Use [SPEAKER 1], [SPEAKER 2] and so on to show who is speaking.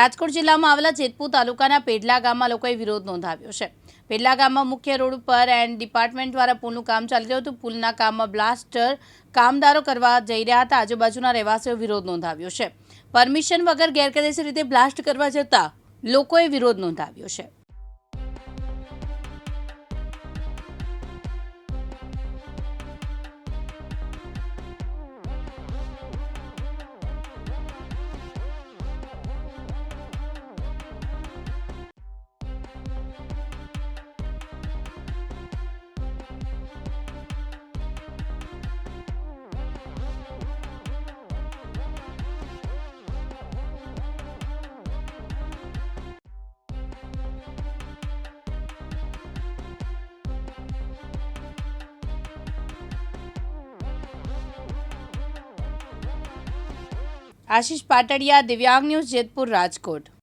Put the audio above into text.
[SPEAKER 1] રાજકોટ જિલ્લામાં આવેલા જેતપુર તાલુકાના પેડલા ગામમાં લોકોએ વિરોધ નોંધાવ્યો છે. પેડલા ગામમાં મુખ્ય રોડ પર એન્ડ ડિપાર્ટમેન્ટ દ્વારા પુલનું કામ ચાલી રહ્યું હતું. પુલના કામમાં બ્લાસ્ટર કામદારો કરવા જઈ રહ્યા હતા. આજુબાજુના રહેવાસીઓ વિરોધ નોંધાવ્યો છે. પરમિશન વગર ગેરકાયદેસર રીતે બ્લાસ્ટ કરવા જતા લોકોએ વિરોધ નોંધાવ્યો છે. આશીષ પાટડિયા દિવ્યાંગ ન્યૂઝ જેતપુર રાજકોટ.